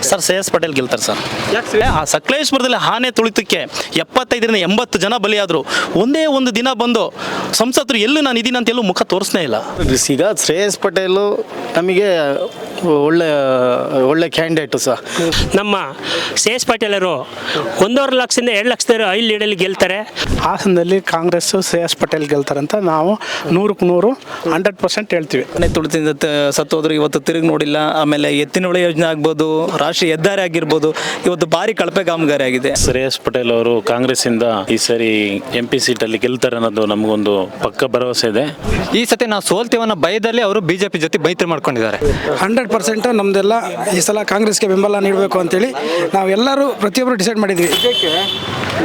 Sir Shreyas Patel ಗೆಲ್ತಾರೆ sir. ಯಾಕೆ ಆ ಸಕಲೇಶ್ವರದಲ್ಲಿ ಆನೆ ತುಳಿತಕ್ಕೆ ಎಪ್ಪತ್ತೈದರಿಂದ ಎಂಬತ್ತು ಜನ ಬಲಿಯಾದರು. ಒಂದೇ ಒಂದು ದಿನ ಬಂದು ಸಂಸದರು ಎಲ್ಲೂ ನಾನು ಇದೀನಿ ಅಂತ ಎಲ್ಲೂ ಮುಖ ತೋರಿಸ್ನೇ ಇಲ್ಲ. ಈಗ ಶ್ರೇಯಸ್ ಪಟೇಲು ನಮಗೆ ಒಳ್ಳೆ ಒಳ್ಳೆ ಕ್ಯಾಂಡಿಡೇಟು ಸರ್ ನಮ್ಮ ಶೇಷ್ ಪಾಟೀಲರು ಒಂದೂವರೆ ಲಕ್ಷದಿಂದ ಎರಡು ಲಕ್ಷದ ಐದು ಲೀಡಲ್ಲಿ ಗೆಲ್ತಾರೆ. ಹಾಸನದಲ್ಲಿ ಕಾಂಗ್ರೆಸ್ ಶ್ರೇಯಸ್ ಪಟೇಲ್ ಗೆಲ್ತಾರೆ ಅಂತ ನಾವು ನೂರಕ್ಕೆ ನೂರು ಹಂಡ್ರೆಡ್ ಪರ್ಸೆಂಟ್ ಹೇಳ್ತೀವಿ. ಮನೆ ತುಳಿತದಿಂದ ಸತ್ತೋದ್ರು ಇವತ್ತು ತಿರುಗಿ ನೋಡಿಲ್ಲ ಆಮೇಲೆ ಎತ್ತಿನ ಹೊಳೆ ಯೋಜನೆ ಆಗ್ಬೋದು ರಾಷ್ಟ್ರೀಯ ಹೆದ್ದಾರಿ ಆಗಿರ್ಬೋದು ಇವತ್ತು ಭಾರಿ ಕಳಪೆ ಕಾಮಗಾರಿ ಆಗಿದೆ. ಶ್ರೇಯಸ್ ಪಟೇಲ್ ಅವರು ಕಾಂಗ್ರೆಸ್ಸಿಂದ ಈ ಸರಿ ಎಂ ಪಿ ಸೀಟಲ್ಲಿ ಗೆಲ್ತಾರೆ ಅನ್ನೋದು ನಮಗೊಂದು ಪಕ್ಕ ಭರವಸೆ ಇದೆ. ಈ ಸತಿ ನಾವು ಸೋಲ್ತೀವನ್ನ ಭಯದಲ್ಲಿ ಅವರು ಬಿಜೆಪಿ ಜೊತೆ ಮೈತ್ರಿ ಮಾಡ್ಕೊಂಡಿದ್ದಾರೆ. ಹಂಡ್ರೆಡ್ ಪರ್ಸೆಂಟ್ ನಮ್ದೆಲ್ಲ ಈ ಸಲ ಕಾಂಗ್ರೆಸ್ಗೆ ಬೆಂಬಲ ನೀಡಬೇಕು ಅಂತೇಳಿ ನಾವೆಲ್ಲರೂ ಪ್ರತಿಯೊಬ್ಬರು ಡಿಸೈಡ್ ಮಾಡಿದ್ವಿ. ಇದಕ್ಕೆ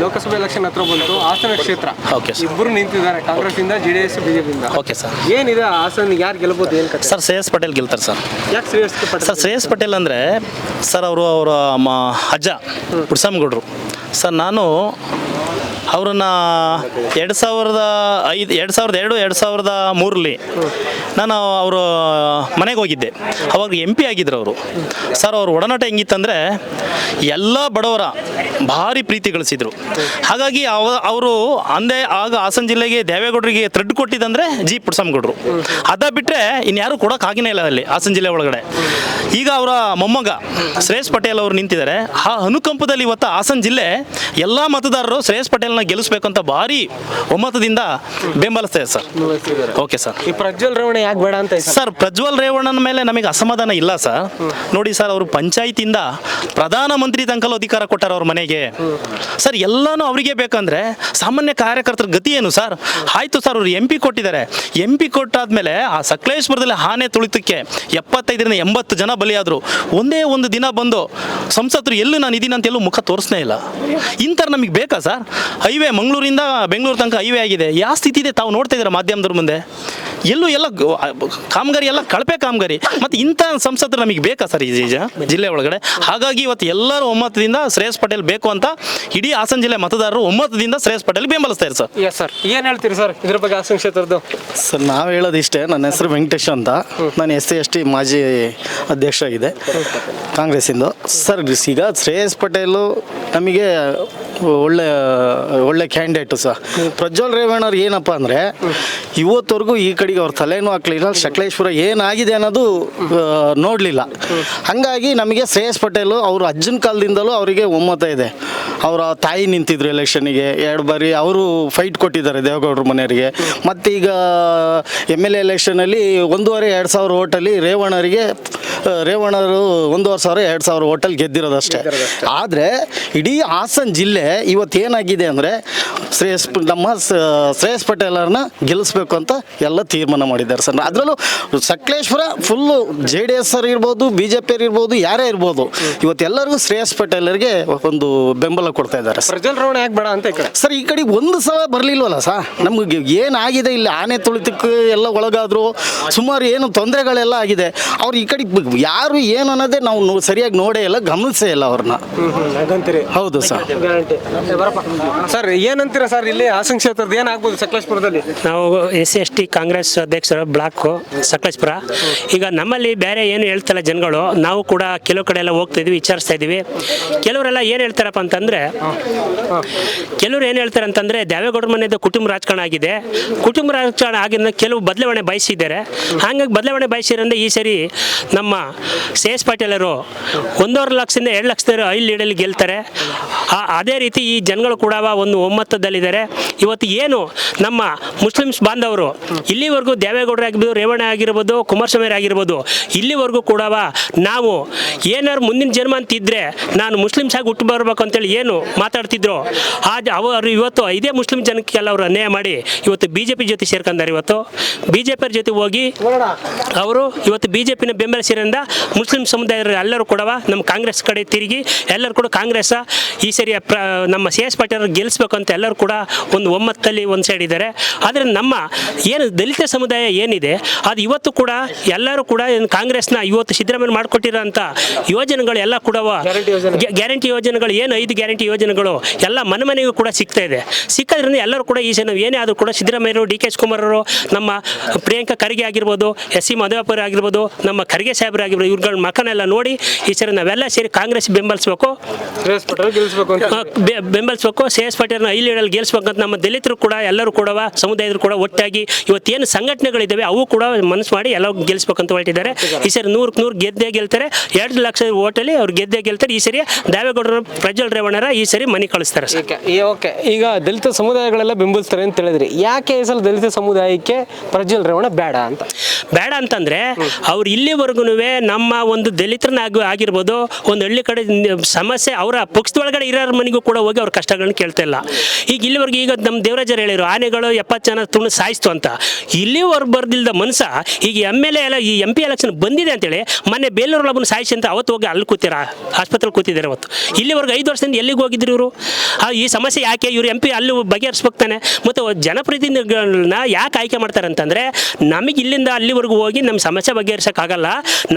ಲೋಕಸಭೆ ಎಲೆಕ್ಷನ್ ಹತ್ರ ಬಂತು ಹಾಸನ ಕ್ಷೇತ್ರ. Okay sir. ಇಬ್ಬರು ನಿಂತಿದ್ದಾರೆ ಕಾಂಗ್ರೆಸ್ ಇಂದ ಜೆ ಡಿ ಎಸ್ ಬಿಜೆಪಿಯಿಂದ. Okay sir. ಏನಿದೆ ಹಾಸನ ಯಾರು ಗೆಲ್ಬೋದು ಏನು ಕತೆ? ಸರ್ ಶ್ರೇಯಸ್ ಪಟೇಲ್ ಗೆಲ್ತಾರೆ ಸರ್. ಯಾಕೆ ಶ್ರೇಯಸ್ ಪಟೇಲ್ ಸರ್ ಶ್ರೇಯಸ್ ಪಟೇಲ್ ಅಂದರೆ ಸರ್ ಅವರು ಅವರ ಮ ಅಜ್ಜ ಪುಡ್ಸಮ್ಗೌಡ್ರು ಸರ್ ನಾನು ಅವರನ್ನ ಎರಡು ಸಾವಿರದ ಐದು, ಎರಡು ಸಾವಿರದ ಎರಡು ಎರಡು ಸಾವಿರದ ಮೂರಲ್ಲಿ ನಾನು ಅವರು ಮನೆಗೆ ಹೋಗಿದ್ದೆ. ಅವಾಗ ಎಂ ಪಿ ಆಗಿದ್ರು ಅವರು. ಸರ್, ಅವ್ರ ಒಡನಾಟ ಹೆಂಗಿತ್ತಂದರೆ ಎಲ್ಲ ಬಡವರ ಭಾರಿ ಪ್ರೀತಿ ಗಳಿಸಿದ್ರು. ಹಾಗಾಗಿ ಅವ, ಅವರು ಅಂದೇ ಆಗ ಹಾಸನ ಜಿಲ್ಲೆಗೆ ದೇವೇಗೌಡರಿಗೆ ಥ್ರೆಡ್ ಕೊಟ್ಟಿದ್ದಂದ್ರೆ ಜಿ ಪುಟ್ಸಮ್ಗೌಡರು. ಅದ ಬಿಟ್ಟರೆ ಇನ್ಯಾರು ಕೊಡೋಕ್ಕಾಗಿನೇ ಇಲ್ಲ ಅಲ್ಲಿ ಹಾಸನ ಜಿಲ್ಲೆ ಒಳಗಡೆ. ಈಗ ಅವರ ಮೊಮ್ಮಗ ಶ್ರೇಯಸ್ ಪಟೇಲ್ ಅವರು ನಿಂತಿದ್ದಾರೆ. ಆ ಅನುಕಂಪದಲ್ಲಿ ಇವತ್ತು ಹಾಸನ ಜಿಲ್ಲೆ ಎಲ್ಲ ಮತದಾರರು ಶ್ರೇಯಸ್ ಪಟೇಲ್ನ ಗೆಲ್ಲಿಸ್ಬೇಕು ಅಂತ ಭಾರಿ ಒಮ್ಮತದಿಂದ ಬೆಂಬಲಿಸ್ತಾರೆ ಸರ್. Okay sir. ಈ ಪ್ರಜ್ವಲ್ ರೇವಣ್ಣ ಯಾಕೆ ಬೇಡ ಅಂತ ಸರ್ ಪ್ರಜ್ವಲ್ ರೇವಣ್ಣನ ಮೇಲೆ ನಮಗೆ ಅಸಮಾಧಾನ ಇಲ್ಲ ಸರ್. ನೋಡಿ ಸರ್ ಅವರು ಪಂಚಾಯತಿಂದ ಪ್ರಧಾನಮಂತ್ರಿ ತಂಕಲು ಅಧಿಕಾರ ಕೊಟ್ಟಾರ ಅವ್ರ ಮನೆಗೆ. ಸರ್ ಎಲ್ಲಾನು ಅವರಿಗೆ ಬೇಕಂದ್ರೆ ಸಾಮಾನ್ಯ ಕಾರ್ಯಕರ್ತರ ಗತಿ ಏನು ಸರ್? ಆಯ್ತು ಸರ್ ಅವ್ರು ಎಂ ಪಿ ಕೊಟ್ಟಿದ್ದಾರೆ. ಎಂ ಪಿ ಕೊಟ್ಟಾದ್ಮೇಲೆ ಆ ಸಕಲೇಶ್ವರದಲ್ಲಿ ಆನೆ ತುಳಿತಕ್ಕೆ ಎಪ್ಪತ್ತೈದರಿಂದ ಎಂಬತ್ತು ಜನ ಬಲಿಯಾದ್ರು. ಒಂದೇ ಒಂದು ದಿನ ಬಂದು ಸಂಸದರು ಎಲ್ಲೂ ನಾನು ಇದೀನಿ ಅಂತ ಎಲ್ಲೂ ಮುಖ ತೋರಿಸ್ನೇ ಇಲ್ಲ. ಇಂಥವ್ರು ನಮಗೆ ಬೇಕಾ ಸರ್? ಹೈವೇ ಮಂಗಳೂರಿಂದ ಬೆಂಗಳೂರು ತನಕ ಹೈವೇ ಆಗಿದೆ. ಯಾವ ಸ್ಥಿತಿ ಇದೆ? ತಾವು ನೋಡ್ತಾ ಇದ್ದೀರಾ ಮಾಧ್ಯಮದ್ರ ಮುಂದೆ? ಎಲ್ಲೂ ಎಲ್ಲ ಕಾಮಗಾರಿ ಎಲ್ಲ ಕಳಪೆ ಕಾಮಗಾರಿ. ಮತ್ತು ಇಂಥ ಸಂಸದರು ನಮಗೆ ಬೇಕಾ ಸರ್ ಈ ಜಿಲ್ಲೆ ಒಳಗಡೆ? ಹಾಗಾಗಿ ಇವತ್ತು ಎಲ್ಲರೂ ಒಮ್ಮತದಿಂದ ಶ್ರೇಯಸ್ ಪಟೇಲ್ ಬೇಕು ಅಂತ ಇಡೀ ಹಾಸನ ಜಿಲ್ಲೆ ಮತದಾರರು ಒಮ್ಮತದಿಂದ ಶ್ರೇಯಸ್ ಪಟೇಲ್ ಬೆಂಬಲಿಸ್ತಾರೆ ಸರ್. ಎಸ್ ಸರ್ ಏನು ಹೇಳ್ತೀರಿ ಸರ್ ಇದ್ರ ಬಗ್ಗೆ ಹಾಸನ ಕ್ಷೇತ್ರದ್ದು? ಸರ್ ನಾವು ಹೇಳೋದಿಷ್ಟೇ ನನ್ನ ಹೆಸರು ವೆಂಕಟೇಶ್ ಅಂತ. ನಾನು ಎಸ್ ಸಿ ಎಸ್ ಟಿ ಮಾಜಿ ಅಧ್ಯಕ್ಷ ಆಗಿದೆ ಕಾಂಗ್ರೆಸ್ಸಿಂದು. ಸರ್ ಈಗ ಶ್ರೇಯಸ್ ಪಟೇಲು ನಮಗೆ ಒಳ್ಳೆ ಒಳ್ಳೆ ಕ್ಯಾಂಡಿಡೇಟು ಸಹ ಪ್ರಜ್ವಲ್ ರೇವಣ್ಣವ್ರು ಏನಪ್ಪ ಅಂದರೆ ಇವತ್ತವರೆಗೂ ಈ ಕಡೆಗೆ ಅವ್ರ ತಲೆನೂ ಹಾಕ್ಲಿಲ್ಲ ಸಕಲೇಶ್ವರ ಏನಾಗಿದೆ ಅನ್ನೋದು ನೋಡಲಿಲ್ಲ. ಹಾಗಾಗಿ ನಮಗೆ ಶ್ರೇಯಸ್ ಪಟೇಲು ಅವರು ಅಜ್ಜನ ಕಾಲದಿಂದಲೂ ಅವರಿಗೆ ಒಮ್ಮತ ಇದೆ. ಅವರ ತಾಯಿ ನಿಂತಿದ್ರು ಎಲೆಕ್ಷನ್ನಿಗೆ ಎರಡು ಬಾರಿ ಅವರು ಫೈಟ್ ಕೊಟ್ಟಿದ್ದಾರೆ ದೇವೇಗೌಡರ ಮನೆಯವರಿಗೆ. ಮತ್ತೀಗ ಎಂ ಎಲ್ ಎ ಎಲೆಕ್ಷನಲ್ಲಿ ಒಂದೂವರೆ ಎರಡು ಸಾವಿರ ಓಟಲ್ಲಿ ರೇವಣ್ಣರಿಗೆ ಆ, ರೇವಣ್ಣರು ಒಂದೂವರೆ ಸಾವಿರ ಎರಡು ಸಾವಿರ ಹೋಟೆಲ್ ಗೆದ್ದಿರೋದಷ್ಟೇ. ಆದರೆ ಇಡೀ ಹಾಸನ ಜಿಲ್ಲೆ ಇವತ್ತು ಏನಾಗಿದೆ ಅಂದರೆ ಶ್ರೇಯಸ್ ನಮ್ಮ ಶ್ರೇಯಸ್ ಪಟೇಲರನ್ನ ಗೆಲ್ಲಿಸ್ಬೇಕು ಅಂತ ಎಲ್ಲ ತೀರ್ಮಾನ ಮಾಡಿದ್ದಾರೆ ಸರ್. ಅದರಲ್ಲೂ Sakleshwar full J D S ಅವ್ರು ಇರ್ಬೋದು ಬಿ ಜೆ ಪಿ ಇರ್ಬೋದು ಯಾರೇ ಇರ್ಬೋದು ಇವತ್ತು ಎಲ್ಲರಿಗೂ ಶ್ರೇಯಸ್ ಪಟೇಲರಿಗೆ ಒಂದು ಬೆಂಬಲ ಕೊಡ್ತಾ ಇದ್ದಾರೆ ಯಾಕೆ ಬೇಡ ಅಂತ ಸರ್ ಈ ಕಡೆ ಒಂದು ಸಲ ಬರಲಿಲ್ವಲ್ಲ ಸರ್? ನಮಗೆ ಏನಾಗಿದೆ ಇಲ್ಲಿ ಆನೆ ತುಳಿತಕ್ಕೆ ಎಲ್ಲ ಒಳಗಾದ್ರು ಸುಮಾರು ಏನು ತೊಂದರೆಗಳೆಲ್ಲ ಆಗಿದೆ. ಅವ್ರು ಈ ಕಡೆ ಯಾರು ಏನು ಅನ್ನೋದೇ ನಾವು ಸರಿಯಾಗಿ ನೋಡೇ ಇಲ್ಲ ಗಮನಿಸೇ ಇಲ್ಲ ಅವ್ರನ್ನ. ಹೌದು ಸರ್. ಸರ್ ಬರಪ್ಪ ಏನಂತೀರಾ ಸರ್, ಇಲ್ಲಿ ಹಾಸನ ಕ್ಷೇತ್ರದ ಏನಾಗ್ಬೋದು ಸಕಲೇಶ್ಪುರದಲ್ಲಿ? ನಾವು ಎಸ್ ಎಸ್ ಟಿ ಕಾಂಗ್ರೆಸ್ ಅಧ್ಯಕ್ಷರು ಬ್ಲಾಕು ಸಕಲೇಶ್ಪುರ. ಈಗ ನಮ್ಮಲ್ಲಿ ಬೇರೆ ಏನು ಹೇಳ್ತಲ್ಲ ಜನಗಳು, ನಾವು ಕೂಡ ಕೆಲವು ಕಡೆ ಎಲ್ಲ ಹೋಗ್ತಾ ಇದೀವಿ, ವಿಚಾರಿಸ್ತಾ ಇದೀವಿ. ಕೆಲವರೆಲ್ಲ ಏನು ಹೇಳ್ತಾರಪ್ಪ ಅಂತಂದ್ರೆ, ಕೆಲವರು ಏನು ಹೇಳ್ತಾರೆ ಅಂತಂದ್ರೆ ದೇವೇಗೌಡರ ಮನೆಯದು ಕುಟುಂಬ ರಾಜಕಾರಣ ಆಗಿದೆ. ಕುಟುಂಬ ರಾಜಕಾರಣ ಆಗಿದ್ದ ಕೆಲವು ಬದಲಾವಣೆ ಬಯಸಿದ್ದಾರೆ. ಹಾಗಾಗಿ ಬದಲಾವಣೆ ಬಯಸಿರೋದ್ರೆ ಈ ಸರಿ ನಮ್ಮ ಸಿ ಎಸ್ ಪಾಟೀಲರು ಒಂದೂವರೆ ಲಕ್ಷದಿಂದ ಎರಡು ಲಕ್ಷದವರು ಐದು ಲೀಡಲ್ಲಿ ಗೆಲ್ತಾರೆ. ಅದೇ ರೀತಿ ಈ ಜನಗಳು ಕೂಡ ಒಂದು ಒಮ್ಮತದಲ್ಲಿದ್ದಾರೆ ಇವತ್ತು ಏನು ನಮ್ಮ ಮುಸ್ಲಿಮ್ಸ್ ಬಾಂಧವರು ಇಲ್ಲಿವರೆಗೂ ದೇವೇಗೌಡರು ಆಗಿರ್ಬೋದು, ರೇವಣ್ಣ ಆಗಿರ್ಬೋದು, ಕುಮಾರಸ್ವಾಮಿ ಆಗಿರ್ಬೋದು, ಇಲ್ಲಿವರೆಗೂ ಕೂಡ ನಾವು ಏನಾದ್ರು ಮುಂದಿನ ಜನ್ಮ ಅಂತ ಇದ್ರೆ ನಾನು ಮುಸ್ಲಿಮ್ಸ್ ಆಗಿ ಹುಟ್ಟು ಬರಬೇಕು ಅಂತೇಳಿ ಏನು ಮಾತಾಡ್ತಿದ್ರು. ಆ ಅವರು ಇವತ್ತು ಇದೇ ಮುಸ್ಲಿಂ ಜನಕ್ಕೆಲ್ಲ ಅವರು ಅನ್ಯಾಯ ಮಾಡಿ ಇವತ್ತು ಬಿ ಜೆ ಪಿ ಜೊತೆ ಸೇರ್ಕೊಂಡಾರೆ ಇವತ್ತು. ಬಿ ಜೆ ಪಿಯವ್ರ ಜೊತೆ ಹೋಗಿ ಅವರು ಇವತ್ತು ಬಿ ಜೆ ಪಿನ ಬೆಂಬಲಿಸಿರೋದ್ರಿಂದ ಮುಸ್ಲಿಂ ಸಮುದಾಯದ ಎಲ್ಲರೂ ಕೂಡ ನಮ್ಮ ಕಾಂಗ್ರೆಸ್ ಕಡೆ ತಿರುಗಿ ಎಲ್ಲರೂ ಕೂಡ ಕಾಂಗ್ರೆಸ್ ಈ ಸರಿಯ ನಮ್ಮ ಸಿ ಎಸ್ ಪಾಟೀಲ್ ಗೆಲ್ಲಿಸ್ಬೇಕು ಅಂತ ಎಲ್ಲರೂ ಕೂಡ ಒಂದು ಒಮ್ಮತ್ತಲ್ಲಿ ಒಂದು ಸೈಡ್ ಇದ್ದಾರೆ. ಆದರೆ ನಮ್ಮ ಏನು ದಲಿತ ಸಮುದಾಯ ಏನಿದೆ ಅದು ಇವತ್ತು ಕೂಡ ಎಲ್ಲರೂ ಕೂಡ ಕಾಂಗ್ರೆಸ್ನ ಇವತ್ತು ಸಿದ್ದರಾಮಯ್ಯ ಮಾಡಿಕೊಟ್ಟಿರೋಂಥ ಯೋಜನೆಗಳು ಎಲ್ಲ ಕೂಡ ಗ್ಯಾ- ಗ್ಯಾರಂಟಿ ಯೋಜನೆಗಳು ಏನು ಐದು ಗ್ಯಾರಂಟಿ ಯೋಜನೆಗಳು ಎಲ್ಲ ಮನೆ ಮನೆಗೂ ಕೂಡ ಸಿಗ್ತಾ ಇದೆ. ಸಿಕ್ಕೋದ್ರಿಂದ ಎಲ್ಲರೂ ಕೂಡ ಈ ನಾವು ಏನೇ ಆದರೂ ಕೂಡ ಸಿದ್ದರಾಮಯ್ಯರು ಡಿ ಕೆ ಶಿವಕುಮಾರ್ ಅವರು ನಮ್ಮ ಪ್ರಿಯಾಂಕಾ ಖರ್ಗೆ ಆಗಿರ್ಬೋದು ಎಸ್ ಸಿ ಮಧುವಪ್ಪರ್ ಆಗಿರ್ಬೋದು ನಮ್ಮ ಖರ್ಗೆ ಸಾಹೇಬ್ರು ಆಗಿರ್ಬೋದು ಇವ್ರುಗಳ ಮಕ್ಕನೆಲ್ಲ ನೋಡಿ ಈ ಸರಿ ನಾವೆಲ್ಲ ಸೇರಿ ಕಾಂಗ್ರೆಸ್ ಬೆಂಬಲಿಸಬೇಕು. ಬೆಂಬಲಿಸ್ಬೇಕು. ಸಿ ಎಸ್ ಪಾಟೀಲ್ನ ಐ ಲೀಡಲ್ಲಿ ಗೆಲ್ಸ್ಬೇಕಂತ ಅಂತ ನಮ್ಮ ದಲಿತರು ಕೂಡ ಎಲ್ಲರೂ ಕೂಡ ಸಮುದಾಯದರು ಕೂಡ ಒಟ್ಟಾಗಿ ಇವತ್ತೇನು ಸಂಘಟನೆಗಳಿದ್ದಾವೆ ಅವು ಕೂಡ ಮನಸ್ಸು ಮಾಡಿ ಎಲ್ಲ ಗೆಲ್ಸ್ಬೇಕಂತ ಹೊರಟಿದ್ದಾರೆ. ಈ ಸರಿ ನೂರಕ್ಕೆ ನೂರು ಗೆದ್ದೇ ಗೆಲ್ತಾರೆ. ಎರಡು ಲಕ್ಷ ಓಟಲ್ಲಿ ಅವ್ರು ಗೆದ್ದೇ ಗೆಲ್ತಾರೆ. ಈ ಸರಿ ದೇವೇಗೌಡರು ಪ್ರಜ್ವಲ್ ರೇವಣ್ಣರ ಈ ಸರಿ ಮನೆ ಕಳಿಸ್ತಾರೆ ಓಕೆ. ಈಗ ದಲಿತ ಸಮುದಾಯಗಳೆಲ್ಲ ಬೆಂಬಲಿಸ್ತಾರೆ ಅಂತ ಹೇಳಿದ್ರಿ. ಯಾಕೆ ಈ ಸಲ ದಲಿತ ಸಮುದಾಯಕ್ಕೆ ಪ್ರಜ್ವಲ್ ರೇವಣ್ಣ ಬೇಡ ಅಂತ? ಬೇಡ ಅಂತಂದ್ರೆ ಅವ್ರು ಇಲ್ಲಿವರೆಗೂ ನಮ್ಮ ಒಂದು ದಲಿತರನ್ನ ಆಗಿ ಆಗಿರ್ಬೋದು ಒಂದು ಹಳ್ಳಿ ಕಡೆ ಸಮಸ್ಯೆ ಅವರ ಪಕ್ಷದೊಳಗಡೆ ಇರೋರ ಮನೆಗೂ ಕೂಡ ಹೋಗಿ ಅವ್ರ ಕಷ್ಟಗಳನ್ನ ಕೇಳ್ತಾ ಇಲ್ಲ. ಈಗ ಇಲ್ಲಿವರೆಗೆ ಈಗ ನಮ್ಮ ದೇವರಾಜರು ಹೇಳಿರು, ಆನೆಗಳು ಎಪ್ಪತ್ತು ಜನ ತುಣು ಸಾಯಿಸ್ತು ಅಂತ. ಇಲ್ಲಿವರೆಗೆ ಬರ್ದಿಲ್ದ ಮನುಷ್ಯ ಈಗ ಎಂ ಎಲ್ ಎ ಎಲ್ಲ ಈ ಎಂ ಪಿ ಎಲೆಕ್ಷನ್ ಬಂದಿದೆ ಅಂತೇಳಿ ಮೊನ್ನೆ ಬೇಲೂರಲ್ಲಿ ಒಬ್ಬನ ಸಾಯಿಸಿ ಅಂತ ಅವತ್ತು ಹೋಗಿ ಅಲ್ಲಿ ಕೂತಿರ ಆಸ್ಪತ್ರೆಗೆ ಕೂತಿದ್ದಾರೆ ಅವತ್ತು. ಇಲ್ಲಿವರೆಗೆ ಐದು ವರ್ಷದಿಂದ ಎಲ್ಲಿಗೆ ಹೋಗಿದ್ರು ಇವರು? ಈ ಸಮಸ್ಯೆ ಯಾಕೆ? ಇವರು ಎಂ ಪಿ ಅಲ್ಲಿ ಬಗೆಹರಿಸ್ಬೇಕು ತಾನೆ ಮತ್ತು ಜನಪ್ರತಿನಿಧಿಗಳನ್ನ ಯಾಕೆ ಆಯ್ಕೆ ಮಾಡ್ತಾರೆ ಅಂತಂದರೆ, ನಮಗೆ ಇಲ್ಲಿಂದ ಅಲ್ಲಿವರೆಗೂ ಹೋಗಿ ನಮ್ಮ ಸಮಸ್ಯೆ ಬಗೆಹರಿಸೋಕ್ಕಾಗಲ್ಲ.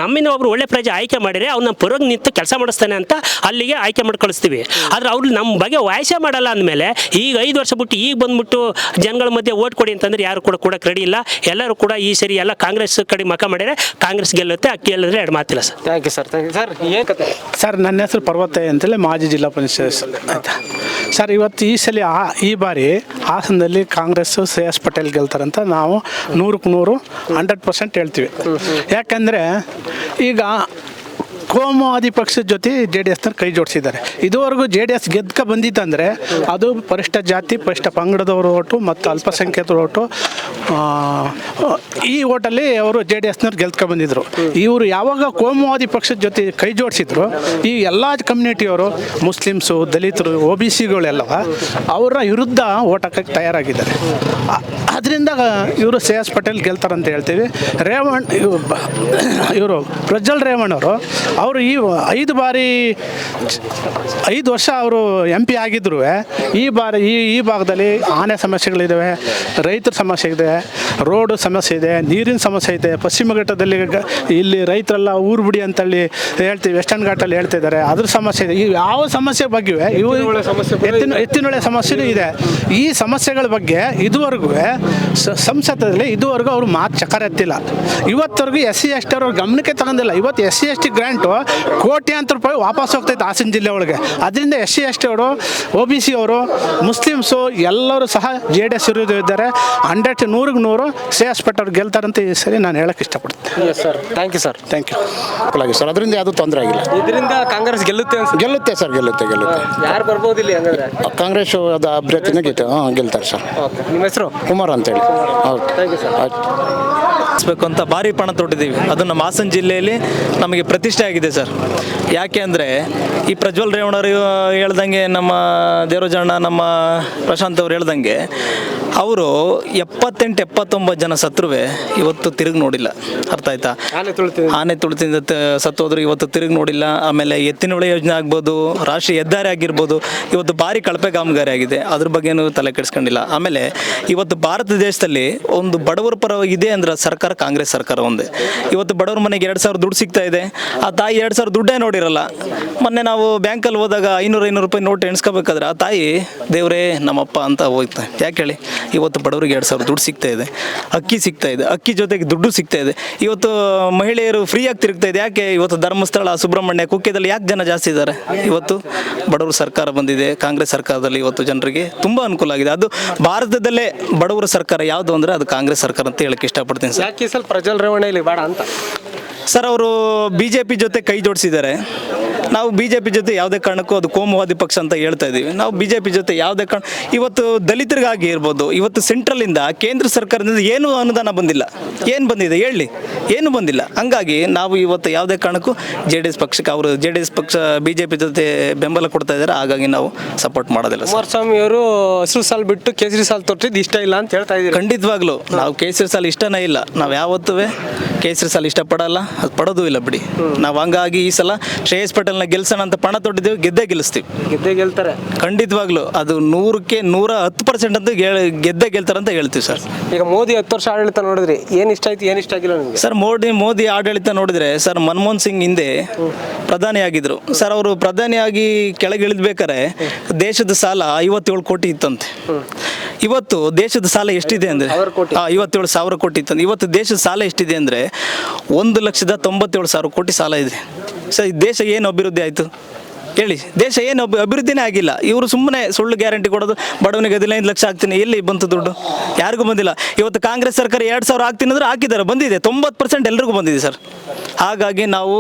ನಮ್ಮಿಂದ ಒಬ್ರು ಒಳ್ಳೆ ಪ್ರಜೆ ಆಯ್ಕೆ ಮಾಡಿದರೆ ಅವ್ನು ಪರವಾಗಿ ನಿಂತು ಕೆಲಸ ಮಾಡಿಸ್ತಾನೆ ಅಂತ ಅಲ್ಲಿಗೆ ಆಯ್ಕೆ ಮಾಡಿ ಕಳಿಸ್ತೀವಿ ಆದ್ರೆ ಅವ್ರು ನಮ್ಮ ಬಗ್ಗೆ ವಾಯ್ಸೆ ಮಾಡಲ್ಲ ಅಂದಮೇಲೆ ಈಗ ಐದು ವರ್ಷ ಬಿಟ್ಟು ಈಗ ಬಂದ್ಬಿಟ್ಟು ಜನಗಳ ಮಧ್ಯೆ ಓಟ್ ಕೊಡಿ ಅಂತಂದ್ರೆ ಯಾರು ಕೂಡ ಕೂಡ ರೆಡಿ ಇಲ್ಲ. ಎಲ್ಲರೂ ಕೂಡ ಈ ಸರಿ ಎಲ್ಲ ಕಾಂಗ್ರೆಸ್ ಕಡೆ ಮಕ ಮಾಡಿದ್ರೆ ಕಾಂಗ್ರೆಸ್ ಗೆಲ್ಲುತ್ತೆ ಅಕ್ಕಿ ಗೆಲ್ಲಿದ್ರೆ ಎರಡು ಮಾತಿಲ್ಲ sir. Thank you sir thank you sir ಏನು ಕತೆ? ಸರ್ ನನ್ನ ಹೆಸರು ಪರ್ವತ ಅಂತೇಳಿ ಮಾಜಿ ಜಿಲ್ಲಾ ಪಂಚಾಯತ್ ಆಯ್ತಾ? ಸರ್ ಇವತ್ತು ಈ ಸಲ ಆ- ಈ ಬಾರಿ ಹಾಸನದಲ್ಲಿ ಕಾಂಗ್ರೆಸ್ ಶ್ರೇಯಸ್ ಪಟೇಲ್ ಗೆಲ್ತಾರಂತ ನಾವು ನೂರಕ್ಕೆ ನೂರು ಹಂಡ್ರೆಡ್ ಪರ್ಸೆಂಟ್ ಹೇಳ್ತೀವಿ. ಯಾಕಂದರೆ ಈಗ ಕೋಮುವಾದಿ ಪಕ್ಷದ ಜೊತೆ ಜೆ ಡಿ ಎಸ್ನ ಕೈ ಜೋಡಿಸಿದ್ದಾರೆ. ಇದುವರೆಗೂ ಜೆ ಡಿ ಎಸ್ ಗೆದ್ಕ ಬಂದಿತ್ತಂದರೆ ಅದು ಪರಿಷ್ಠ ಜಾತಿ, ಪರಿಷ್ಠ ಪಂಗಡದವ್ರ ಓಟು ಮತ್ತು ಅಲ್ಪಸಂಖ್ಯಾತರ ಓಟು. ಈ ಓಟಲ್ಲಿ ಅವರು ಜೆ ಡಿ ಎಸ್ನವ್ರು ಗೆಲ್ತ್ಕೊ ಬಂದಿದ್ರು. ಇವರು ಯಾವಾಗ ಕೋಮುವಾದಿ ಪಕ್ಷದ ಜೊತೆ ಕೈ ಜೋಡಿಸಿದ್ರು, ಈ ಎಲ್ಲ ಕಮ್ಯುನಿಟಿಯವರು, ಮುಸ್ಲಿಮ್ಸು, ದಲಿತರು, ಒ ಬಿ ಸಿಗಳೆಲ್ಲ ಅವರ ವಿರುದ್ಧ ಓಟ್ ಹಾಕಕ್ಕೆ ತಯಾರಾಗಿದ್ದಾರೆ ಅದರಿಂದ ಇವರು ಶ್ರೇಯಸ್ ಪಟೇಲ್ ಗೆಲ್ತಾರಂತ ಹೇಳ್ತೀವಿ. ರೇವಣ್ ಇವರು ಪ್ರಜ್ವಲ್ ರೇವಣ್ ಅವರು ಈ ಐದು ಬಾರಿ ಐದು ವರ್ಷ ಅವರು ಎಂ ಪಿ ಆಗಿದ್ರು ಈ ಬಾರಿ ಈ ಈ ಭಾಗದಲ್ಲಿ ಆನೆ ಸಮಸ್ಯೆಗಳಿದ್ದಾವೆ ರೈತರ ಸಮಸ್ಯೆ ಇದೆ ರೋಡ್ ಸಮಸ್ಯೆ ಇದೆ ನೀರಿನ ಸಮಸ್ಯೆ ಇದೆ ಪಶ್ಚಿಮ ಘಟ್ಟದಲ್ಲಿ ಇಲ್ಲಿ ರೈತರೆಲ್ಲ ಊರು ಬಿಡಿ ಅಂತೇಳಿ ಹೇಳ್ತೀವಿ ವೆಸ್ಟರ್ನ್ ಘಾಟಲ್ಲಿ ಹೇಳ್ತಿದ್ದಾರೆ ಅದ್ರ ಸಮಸ್ಯೆ ಇದೆ. ಈ ಯಾವ ಸಮಸ್ಯೆ ಬಗ್ಗೆ ಇವು ಎತ್ತಿನ ಎತ್ತಿನೊಳೆ ಸಮಸ್ಯೆನೂ ಇದೆ. ಈ ಸಮಸ್ಯೆಗಳ ಬಗ್ಗೆ ಇದುವರೆಗೂ ಸಂಸತ್ತದಲ್ಲಿ ಸಂಸತ್ತಲ್ಲಿ ಇದುವರೆಗೂ ಅವರು ಮಾತು ಚಕರ ಎತ್ತಿಲ್ಲ. ಇವತ್ತವರೆಗೂ ಎಸ್ ಸಿ ಎಸ್ ಟಿ ಅವ್ರ ಗಮನಕ್ಕೆ ತಗೊಂಡಿಲ್ಲ. ಇವತ್ತು S C S T grant ಕೋಟ್ಯಾಂತರ ರೂಪಾಯಿ ವಾಪಸ್ ಹೋಗ್ತೈತೆ ಹಾಸನ ಜಿಲ್ಲೆ ಒಳಗೆ. ಅದರಿಂದ ಎಸ್ ಸಿ ಎಸ್ ಟಿ ಅವರು ಒ ಬಿ ಸಿ ಅವರು ಮುಸ್ಲಿಮ್ಸು ಎಲ್ಲರೂ ಸಹ ಜೆ ಡಿ ಎಸ್ ವಿರುದ್ಧ ಇದ್ದಾರೆ. ಹಂಡ್ರೆಡ್ ನೂರಿಗೆ ನೂರು ಶ್ರೇಯಸ್ ಪಟ್ ಅವ್ರು ಗೆಲ್ತಾರಂತ ಈ ಸರಿ ನಾನು ಹೇಳಕ್ಕೆ ಇಷ್ಟಪಡ್ತೀನಿ. Yes sir thank you sir thank you sir ಅದರಿಂದ ಯಾವುದೂ ತೊಂದರೆ ಆಗಿಲ್ಲ. ಇದರಿಂದ ಕಾಂಗ್ರೆಸ್ ಗೆಲ್ಲುತ್ತೆ ಗೆಲ್ಲುತ್ತೆ ಸರ್ ಗೆಲ್ಲುತ್ತೆ ಗೆಲ್ಲುತ್ತೆ. ಯಾರು ಬರ್ಬೋದಿಲ್ಲ ಹಂಗಂದ್ರೆ? ಕಾಂಗ್ರೆಸ್ ಅದ ಅಭ್ಯರ್ಥಿನ ಗೆಲ್ತಾರೆ ಸರ್ ನಿಮ್ಮ ಹೆಸರು? ಕುಮಾರ್ ಅಂತೇಳಿ. ಹೌದು. ಥ್ಯಾಂಕ್ ಯು ಸರ್ ಆಯ್ತು ಬೇಕು ಅಂತ ಭಾರಿ ಪಣ ತೊಟ್ಟಿದ್ದೀವಿ. ಅದು ನಮ್ಮ ಹಾಸನ ಜಿಲ್ಲೆಯಲ್ಲಿ ನಮಗೆ ಪ್ರತಿಷ್ಠೆ ಆಗಿದೆ ಸರ್. ಯಾಕೆ ಅಂದರೆ ಈ ಪ್ರಜ್ವಲ್ ರೇವಣ್ಣರು ಹೇಳ್ದಂಗೆ ನಮ್ಮ ದೇವರಾಜಣ್ಣ, ನಮ್ಮ ಪ್ರಶಾಂತ್ ಅವ್ರು ಹೇಳ್ದಂಗೆ ಅವರು ಎಪ್ಪತ್ತೆಂಟು ಎಪ್ಪತ್ತೊಂಬತ್ತು ಜನ ಸತ್ರುವೆ ಇವತ್ತು ತಿರುಗಿ ನೋಡಿಲ್ಲ. ಅರ್ಥ ಆಯ್ತಾ? ಆನೆ ತುಳಿತ ಆನೆ ತುಳಿತಿಂದ ಸತ್ತೋದ್ರು ಇವತ್ತು ತಿರುಗಿ ನೋಡಿಲ್ಲ. ಆಮೇಲೆ ಎತ್ತಿನ ಹೊಳೆ ಯೋಜನೆ ಆಗ್ಬೋದು ರಾಷ್ಟ್ರೀಯ ಹೆದ್ದಾರಿ ಆಗಿರ್ಬೋದು ಇವತ್ತು ಭಾರಿ ಕಳಪೆ ಕಾಮಗಾರಿ ಆಗಿದೆ. ಅದ್ರ ಬಗ್ಗೆನೂ ತಲೆ ಕೆಡಿಸ್ಕೊಂಡಿಲ್ಲ. ಆಮೇಲೆ ಇವತ್ತು ಭಾರತ ದೇಶದಲ್ಲಿ ಒಂದು ಬಡವರ ಪರವಾಗಿ ಇದೆ ಅಂದ್ರೆ ಸರ್ಕಾರ ಕಾಂಗ್ರೆಸ್ ಸರ್ಕಾರ ಒಂದೇ. ಇವತ್ತು ಬಡವರ ಮನೆಗೆ ಎರಡು ಸಾವಿರ ದುಡ್ಡು ಸಿಗ್ತಾ ಇದೆ. ಆ ತಾಯಿ ಎರಡು ಸಾವಿರ ದುಡ್ಡೇ ನೋಡಿರಲ್ಲ. ಮೊನ್ನೆ ನಾವು ಬ್ಯಾಂಕಲ್ಲಿ ಹೋದಾಗ ಐನೂರು ಐನೂರು ರೂಪಾಯಿ ನೋಟ್ ಎಣಿಸ್ಕೋಬೇಕಾದ್ರೆ ಆ ತಾಯಿ ದೇವರೇ ನಮ್ಮಪ್ಪ ಅಂತ ಹೋಗ್ತಾ ಯಾಕೆ ಹೇಳಿ? ಇವತ್ತು ಬಡವರಿಗೆ ಎರಡು ಸಾವಿರ ದುಡ್ಡು ಸಿಗ್ತಾ ಇದೆ. ಅಕ್ಕಿ ಸಿಗ್ತಾ ಇದೆ. ಅಕ್ಕಿ ಜೊತೆಗೆ ದುಡ್ಡು ಸಿಗ್ತಾ ಇದೆ. ಇವತ್ತು ಮಹಿಳೆಯರು ಫ್ರೀಯಾಗಿ ತಿರುಗ್ತಾ ಇದೆ. ಯಾಕೆ? ಇವತ್ತು ಧರ್ಮಸ್ಥಳ ಸುಬ್ರಹ್ಮಣ್ಯ ಕುಕ್ಕೆದಲ್ಲಿ ಯಾಕೆ ಜನ ಜಾಸ್ತಿ ಇದ್ದಾರೆ? ಇವತ್ತು ಬಡವರು ಸರ್ಕಾರ ಬಂದಿದೆ. ಕಾಂಗ್ರೆಸ್ ಸರ್ಕಾರದಲ್ಲಿ ಇವತ್ತು ಜನರಿಗೆ ತುಂಬ ಅನುಕೂಲ ಆಗಿದೆ. ಅದು ಭಾರತದಲ್ಲೇ ಬಡವರ ಸರ್ಕಾರ ಯಾವುದು ಅಂದರೆ ಅದು ಕಾಂಗ್ರೆಸ್ ಸರ್ಕಾರ ಅಂತ ಹೇಳಕ್ಕೆ ಇಷ್ಟಪಡ್ತೀನಿ ಸರ್. ಯಾಕೆ ಸ್ವಲ್ಪ ಪ್ರಜಲ್ ರೇವಣ್ಣ ಇಲ್ಲಿ ಬೇಡ ಅಂತ? ಸರ್ ಅವರು ಬಿ ಜೆ ಪಿ ಜೊತೆ ಕೈ ಜೋಡಿಸಿದ್ದಾರೆ. ನಾವು ಬಿಜೆಪಿ ಜೆ ಪಿ ಜೊತೆ ಯಾವುದೇ ಕಾರಣಕ್ಕೂ ಅದು ಕೋಮುವಾದಿ ಪಕ್ಷ ಅಂತ ಹೇಳ್ತಾ ಇದ್ದೀವಿ. ನಾವು ಬಿಜೆಪಿ ಜೆ ಪಿ ಜೊತೆ ಯಾವುದೇ ಕಾರಣ ಇವತ್ತು ದಲಿತರಿಗಾಗಿ ಇರ್ಬೋದು ಇವತ್ತು ಸೆಂಟ್ರಲಿಂದ ಕೇಂದ್ರ ಸರ್ಕಾರದಿಂದ ಏನು ಅನುದಾನ ಬಂದಿಲ್ಲ. ಏನು ಬಂದಿದೆ ಹೇಳಿ ಏನು ಬಂದಿಲ್ಲ. ಹಂಗಾಗಿ ನಾವು ಇವತ್ತು ಯಾವುದೇ ಕಾರಣಕ್ಕೂ ಜೆ ಡಿ ಎಸ್ ಪಕ್ಷಕ್ಕೆ ಅವರು ಜೆ ಡಿ ಎಸ್ ಪಕ್ಷ ಬಿ ಜೆ ಪಿ ಜೊತೆ ಬೆಂಬಲ ಕೊಡ್ತಾ ಇದ್ದಾರೆ ಹಾಗಾಗಿ ನಾವು ಸಪೋರ್ಟ್ ಮಾಡೋದಿಲ್ಲ ಕುಮಾರಸ್ವಾಮಿ ಅವರು ಹಸಿರು ಸಾಲ್ ಬಿಟ್ಟು ಕೇಸರಿ ಸಾಲ್ ತೊಟ್ಟಿದ್ದು ಇಷ್ಟ ಇಲ್ಲ ಅಂತ ಹೇಳ್ತಾ ಇದ್ದೀವಿ ಖಂಡಿತವಾಗ್ಲೂ ನಾವು ಕೇಸರಿ ಸಾಲು ಇಷ್ಟನೇ ಇಲ್ಲ. ನಾವು ಯಾವತ್ತೂ ಕೇಸರಿ ಸಾಲ ಇಷ್ಟಪಡಲ್ಲ. ಅದು ಪಡೋದು ಇಲ್ಲ ಬಿಡಿ. ನಾವು ಹಂಗಾಗಿ ಈ ಸಲ ಶ್ರೇಯಸ್ ಪಟೇಲ್ ಪಟೇಲ್ನ ಗೆಲ್ಸೋಣ ಅಂತ ಪಣ ತೊಟ್ಟಿದ್ದೇವೆ ಗೆದ್ದೇ ಗೆಲ್ಲಿಸ್ತೀವಿ ಗೆದ್ದೇ ಗೆಲ್ತಾರೆ. ಖಂಡಿತವಾಗ್ಲೂ ಅದು ನೂರಕ್ಕೆ ನೂರ ಹತ್ತು ಪರ್ಸೆಂಟ್ ಅಂತ ಗೆದ್ದೇ ಗೆಲ್ತಾರೆ ಅಂತ ಹೇಳ್ತೀವಿ ಸರ್. ಈಗ ಮೋದಿ ಹತ್ತು ವರ್ಷ ಆಡಳಿತ ನೋಡಿದ್ರಿ ಏನು ಇಷ್ಟ ಆಯ್ತು ಏನು ಇಷ್ಟ ಆಗಿಲ್ಲ ನಿಮಗೆ? ಸರ್ ಮೋದಿ ಮೋದಿ ಆಡಳಿತ ನೋಡಿದ್ರೆ ಸರ್ ಮನಮೋಹನ್ ಸಿಂಗ್ ಹಿಂದೆ ಪ್ರಧಾನಿ ಆಗಿದ್ರು. ಸರ್ ಅವರು ಪ್ರಧಾನಿಯಾಗಿ ಕೆಳಗಿಳಿದ್ಬೇಕಾರೆ ದೇಶದ ಸಾಲ ಐವತ್ತೇಳು ಕೋಟಿ ಇತ್ತಂತೆ. ಇವತ್ತು ದೇಶದ ಸಾಲ ಎಷ್ಟಿದೆ ಅಂದ್ರೆ ಐವತ್ತೇಳು ಸಾವಿರ ಕೋಟಿ ಇತ್ತಂತೆ. ಇವತ್ತು ದೇಶದ ಸಾಲ ಎಷ್ಟಿದೆ ಅಂದ್ರೆ ಒಂದು ಲಕ್ಷದ ತೊಂಬತ್ತೇಳು ಸಾವಿರ ಕೋಟಿ ಸಾಲ ಇದೆ. ಸರ್ ದೇಶ ಏನು ಅಭಿವೃದ್ಧಿ ಆಯಿತು? ಹೇಳಿ ದೇಶ ಏನು ಅಭಿ ಅಭಿವೃದ್ಧಿನೇ ಆಗಿಲ್ಲ. ಇವರು ಸುಮ್ಮನೆ ಸುಳ್ಳು ಗ್ಯಾರಂಟಿ ಕೊಡೋದು ಬಡವನಿಗೆ ಹದಿನೈದು ಲಕ್ಷ ಆಗ್ತೀನಿ ಎಲ್ಲಿ ಬಂತು ದುಡ್ಡು? ಯಾರಿಗೂ ಬಂದಿಲ್ಲ. ಇವತ್ತು ಕಾಂಗ್ರೆಸ್ ಸರ್ಕಾರ ಎರಡು ಸಾವಿರ ಆಗ್ತೀನಿ ಅಂದ್ರೆ ಹಾಕಿದ್ದಾರೆ ಬಂದಿದೆ. ತೊಂಬತ್ತು ಪರ್ಸೆಂಟ್ ಎಲ್ರಿಗೂ ಬಂದಿದೆ ಸರ್. ಹಾಗಾಗಿ ನಾವು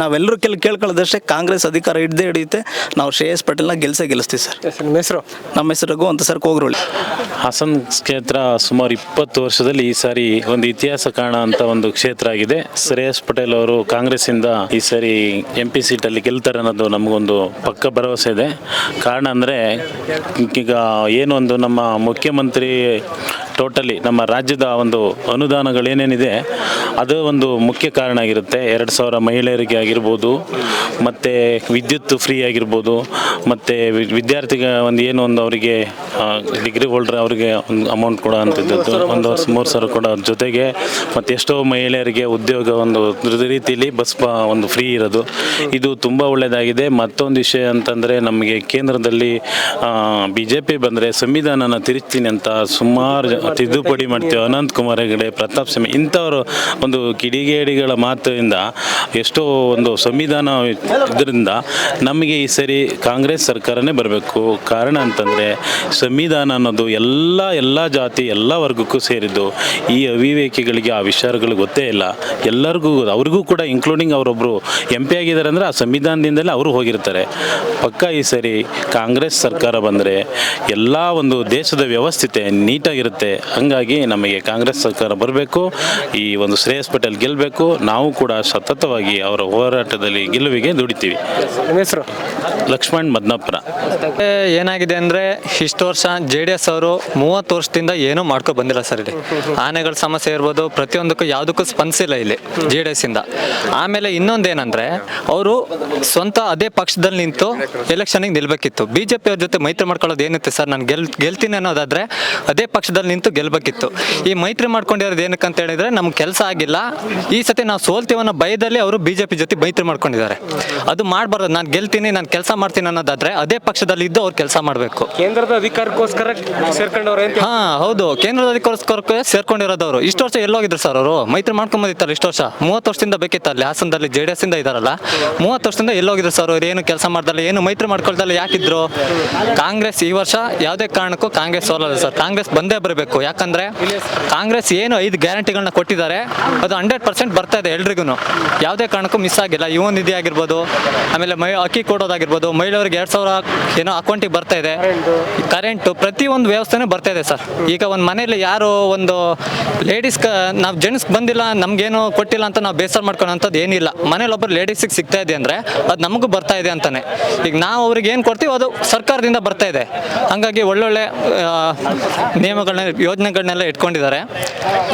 ನಾವೆಲ್ಲರೂ ಕೆಲ ಕೇಳ್ಕೊಳ್ಳೋದಷ್ಟೇ ಕಾಂಗ್ರೆಸ್ ಅಧಿಕಾರ ಹಿಡ್ದೇ ಹಿಡಿಯುತ್ತೆ. ನಾವು ಶ್ರೇಯಸ್ ಪಟೇಲ್ನ ಗೆಲ್ಸೇ ಗೆಲ್ಲಿಸ್ತೀವಿ ಸರ್. ನಿಮ್ಮ ಹೆಸರು? ನಮ್ಮ ಹೆಸರು ರಘು ಅಂತ ಸರ್ ಕೋಗ್ರೋಳಿ ಹಾಸನ್ ಕ್ಷೇತ್ರ ಸುಮಾರು ಇಪ್ಪತ್ತು ವರ್ಷದಲ್ಲಿ ಈ ಸಾರಿ ಒಂದು ಇತಿಹಾಸ ಕಾಣ ಅಂತ ಒಂದು ಕ್ಷೇತ್ರ ಆಗಿದೆ. ಶ್ರೇಯಸ್ ಪಟೇಲ್ ಅವರು ಕಾಂಗ್ರೆಸ್ ಇಂದ ಈ ಸಾರಿ ಎಂ ಪಿ ಸೀಟಲ್ಲಿ ಗೆಲ್ತಾರೆ ಅನ್ನೋದು ನಮಗೊಂದು ಪಕ್ಕ ಭರವಸೆ ಇದೆ. ಕಾರಣ ಅಂದರೆ ಈಗ ಏನೊಂದು ನಮ್ಮ ಮುಖ್ಯಮಂತ್ರಿ ಟೋಟಲಿ ನಮ್ಮ ರಾಜ್ಯದ ಒಂದು ಅನುದಾನಗಳೇನೇನಿದೆ ಅದು ಒಂದು ಮುಖ್ಯ ಕಾರಣ ಆಗಿರುತ್ತೆ. ಎರಡು ಸಾವಿರ ಮಹಿಳೆಯರಿಗೆ ಆಗಿರ್ಬೋದು ಮತ್ತು ವಿದ್ಯುತ್ ಫ್ರೀ ಆಗಿರ್ಬೋದು ಮತ್ತು ವಿದ್ಯಾರ್ಥಿಗೆ ಒಂದು ಏನು ಒಂದು ಅವರಿಗೆ ಡಿಗ್ರಿ ಹೋಲ್ಡ್ರ್ ಅವರಿಗೆ ಒಂದು ಅಮೌಂಟ್ ಕೂಡ ಅಂತಿದ್ದದ್ದು. ಒಂದು ವರ್ಷ ಮೂರು ಸಾವಿರ ಕೂಡ ಜೊತೆಗೆ ಮತ್ತು ಎಷ್ಟೋ ಮಹಿಳೆಯರಿಗೆ ಉದ್ಯೋಗ ಒಂದು ರೀತಿಯಲ್ಲಿ ಬಸ್ ಒಂದು ಫ್ರೀ ಇರೋದು. ಇದು ತುಂಬ ಒಳ್ಳೆಯದಾಗಿದೆ ಮತ್ತೊಂದು ವಿಷಯ ಅಂತಂದರೆ ನಮಗೆ ಕೇಂದ್ರದಲ್ಲಿ ಬಿ ಜೆ ಪಿ ಬಂದರೆ ಸಂವಿಧಾನನ ತಿರುಚ್ತೀನಿ ಅಂತ ಸುಮಾರು ತಿದ್ದುಪಡಿ ಮಾಡ್ತೀವಿ. ಅನಂತ್ ಕುಮಾರ್ ಹೆಗಡೆ ಪ್ರತಾಪ್ ಸಿಂಹ ಇಂಥವರು ಒಂದು ಕಿಡಿಗೇಡಿಗಳ ಮಾತಿನಿಂದ ಎಷ್ಟೋ ಒಂದು ಸಂವಿಧಾನ ಇದರಿಂದ ನಮಗೆ ಈ ಸರಿ ಕಾಂಗ್ರೆಸ್ ಸರ್ಕಾರನೇ ಬರಬೇಕು. ಕಾರಣ ಅಂತಂದರೆ ಸಂವಿಧಾನ ಅನ್ನೋದು ಎಲ್ಲ ಎಲ್ಲ ಜಾತಿ ಎಲ್ಲ ವರ್ಗಕ್ಕೂ ಸೇರಿದ್ದು ಈ ಅವಿವೇಕಿಗಳಿಗೆ ಆ ವಿಚಾರಗಳು ಗೊತ್ತೇ ಇಲ್ಲ. ಎಲ್ಲರಿಗೂ ಅವ್ರಿಗೂ ಕೂಡ ಇನ್ಕ್ಲೂಡಿಂಗ್ ಅವರೊಬ್ಬರು ಎಂ ಪಿ ಆಗಿದ್ದಾರೆ ಅಂದರೆ ಆ ಸಂವಿಧಾನದಿಂದಲೇ ಅವರು ಹೋಗಿರ್ತಾರೆ. ಪಕ್ಕ ಈ ಸರಿ ಕಾಂಗ್ರೆಸ್ ಸರ್ಕಾರ ಬಂದರೆ ಎಲ್ಲ ಒಂದು ದೇಶದ ವ್ಯವಸ್ಥಿತೆ ನೀಟಾಗಿರುತ್ತೆ. ಹಾಗಾಗಿ ನಮಗೆ ಕಾಂಗ್ರೆಸ್ ಸರ್ಕಾರ ಬರಬೇಕು, ಈ ಒಂದು ಶ್ರೇಯಸ್ ಪಟೇಲ್ ಗೆಲ್ಲಬೇಕು ನಾವು ಕೂಡ ಸತತವಾಗಿ ಅವರ ಹೋರಾಟದಲ್ಲಿ ಗೆಲುವಿಗೆ ದುಡಿತೀವಿ. ಲಕ್ಷ್ಮಣ್ ಮದ್ನಾಪುರ ಏನಾಗಿದೆ ಅಂದ್ರೆ ಇಷ್ಟು ವರ್ಷ ಜೆ ಡಿ ಎಸ್ ಅವರು ಮೂವತ್ತು ವರ್ಷದಿಂದ ಏನೂ ಮಾಡ್ಕೊ ಬಂದಿಲ್ಲ ಸರ್ ಇಲ್ಲಿ. ಆನೆಗಳ ಸಮಸ್ಯೆ ಇರ್ಬೋದು, ಪ್ರತಿಯೊಂದಕ್ಕೂ ಯಾವುದಕ್ಕೂ ಸ್ಪಂದಿಸಿಲ್ಲ ಇಲ್ಲಿ ಜೆ ಡಿ ಎಸ್ ಇಂದ. ಆಮೇಲೆ ಇನ್ನೊಂದೇನಂದ್ರೆ ಅವರು ಸ್ವಂತ ಅದೇ ಪಕ್ಷದಲ್ಲಿ ನಿಂತು ಎಲೆಕ್ಷನ್ಗೆ ನಿಲ್ಬೇಕಿತ್ತು. ಬಿ ಜೆ ಅವ್ರ ಜೊತೆ ಮೈತ್ರಿ ಮಾಡ್ಕೊಳ್ಳೋದು ಏನಿತ್ತು ಸರ್? ನಾನು ಗೆಲ್, ಗೆಲ್ತೀನಿ ಅನ್ನೋದಾದ್ರೆ ಅದೇ ಪಕ್ಷದಲ್ಲಿ ನಿಂತು ಗೆಲ್ಬೇಕಿತ್ತು. ಈ ಮೈತ್ರಿ ಮಾಡ್ಕೊಂಡಿರೋದು ಏನಕ್ಕೆ ಅಂತ ಹೇಳಿದ್ರೆ ನಮ್ಗೆ ಕೆಲಸ ಆಗಿಲ್ಲ. ಈ ಸತಿ ನಾವು ಸೋಲ್ತೀವನ್ನೋ ಭಯದಲ್ಲಿ ಅವರು ಬಿಜೆಪಿ ಜೊತೆ ಮೈತ್ರಿ ಮಾಡ್ಕೊಂಡಿದ್ದಾರೆ. ಅದು ಮಾಡಬಾರ್ದು. ನಾನು ಗೆಲ್ತೀನಿ, ನಾನು ಕೆಲಸ ಮಾಡ್ತೀನಿ ಅನ್ನೋದಾದ್ರೆ ಅದೇ ಪಕ್ಷದಲ್ಲಿ ಇದ್ದು ಅವ್ರು ಕೆಲಸ ಮಾಡಬೇಕು. ಕೇಂದ್ರದ ಅಧಿಕಾರಕ್ಕೋಸ್ಕರ ಸೇರ್ಕೊಂಡವ್ರೆ ಅಂತ ಹಾ ಹೌದು. ಕೇಂದ್ರದ ಅಧಿಕಾರಕ್ಕೋಸ್ಕರ ಸೇರ್ಕೊಂಡಿರೋದವ್ರು. ಇಷ್ಟು ವರ್ಷ ಎಲ್ಲೋಗಿದ್ರು ಸರ್ ಅವರು? ಮೈತ್ರಿ ಮಾಡ್ಕೊಂಬಂದಿತ್ತಲ್ಲ ಇಷ್ಟು ವರ್ಷ? ಮೂವತ್ತು ವರ್ಷದಿಂದ ಬೇಕಿತ್ತು ಅಲ್ಲಿ ಹಾಸನದಲ್ಲಿ ಜೆ ಡಿ ಎಸ್ ಇಂದ ಇದಾರಲ್ಲ? ಮೂವತ್ತು ವರ್ಷದಿಂದ ಎಲ್ಲೋಗಿದ್ರು ಸರ್ ಅವ್ರು? ಏನು ಕೆಲಸ ಮಾಡ್ದಲ್ಲ ಏನು ಮೈತ್ರಿ ಮಾಡ್ಕೊಳ್ದಲ್ಲ ಯಾಕಿದ್ರು? ಕಾಂಗ್ರೆಸ್ ಈ ವರ್ಷ ಯಾವುದೇ ಕಾರಣಕ್ಕೂ ಕಾಂಗ್ರೆಸ್ ಸೋಲಲ್ಲ ಸರ್. ಕಾಂಗ್ರೆಸ್ ಬಂದೇ ಬರಬೇಕು. ಯಾಕಂದ್ರೆ ಕಾಂಗ್ರೆಸ್ ಏನು ಐದು ಗ್ಯಾರಂಟಿಗಳನ್ನ ಕೊಟ್ಟಿದ್ದಾರೆ. ಅದು ಹಂಡ್ರೆಡ್ ಪರ್ಸೆಂಟ್ ಬರ್ತಾ ಇದೆ ಎಲ್ರಿಗೂ ಯಾವುದೇ ಕಾರಣಕ್ಕೂ ಮಿಸ್ ಆಗಿಲ್ಲ. ಯುವ ನಿಧಿ ಆಗಿರ್ಬೋದು ಆಮೇಲೆ ಮೈ ಅಕ್ಕಿ ಕೊಡೋದಾಗಿರ್ಬೋದು ಮಹಿಳೆಯರಿಗೆ ಎರಡು ಸಾವಿರ ಏನೋ ಅಕೌಂಟಿಗೆ ಬರ್ತಾ ಇದೆ. ಕರೆಂಟು ಪ್ರತಿಯೊಂದು ವ್ಯವಸ್ಥೆನೂ ಬರ್ತಾ ಇದೆ ಸರ್. ಈಗ ಒಂದು ಮನೆಯಲ್ಲಿ ಯಾರು ಒಂದು ಲೇಡೀಸ್ ಕ ನಾವು ಜೆಂಟ್ಸ್ ಬಂದಿಲ್ಲ ನಮ್ಗೇನು ಕೊಟ್ಟಿಲ್ಲ ಅಂತ ನಾವು ಬೇಸರ ಮಾಡ್ಕೊಳ್ಳೋಂಥದ್ದು ಏನಿಲ್ಲ. ಮನೇಲಿ ಒಬ್ಬರು ಲೇಡೀಸಿಗೆ ಸಿಗ್ತಾ ಇದೆ ಅಂದರೆ ಅದು ನಮಗೂ ಬರ್ತಾ ಇದೆ ಅಂತಾನೆ. ಈಗ ನಾವು ಅವ್ರಿಗೆ ಏನು ಕೊಡ್ತೀವಿ ಅದು ಸರ್ಕಾರದಿಂದ ಬರ್ತಾ ಇದೆ. ಹಂಗಾಗಿ ಒಳ್ಳೊಳ್ಳೆ ನಿಯಮಗಳನ್ನ ಯೋಜನೆಗಳನ್ನೆಲ್ಲ ಇಟ್ಕೊಂಡಿದ್ದಾರೆ.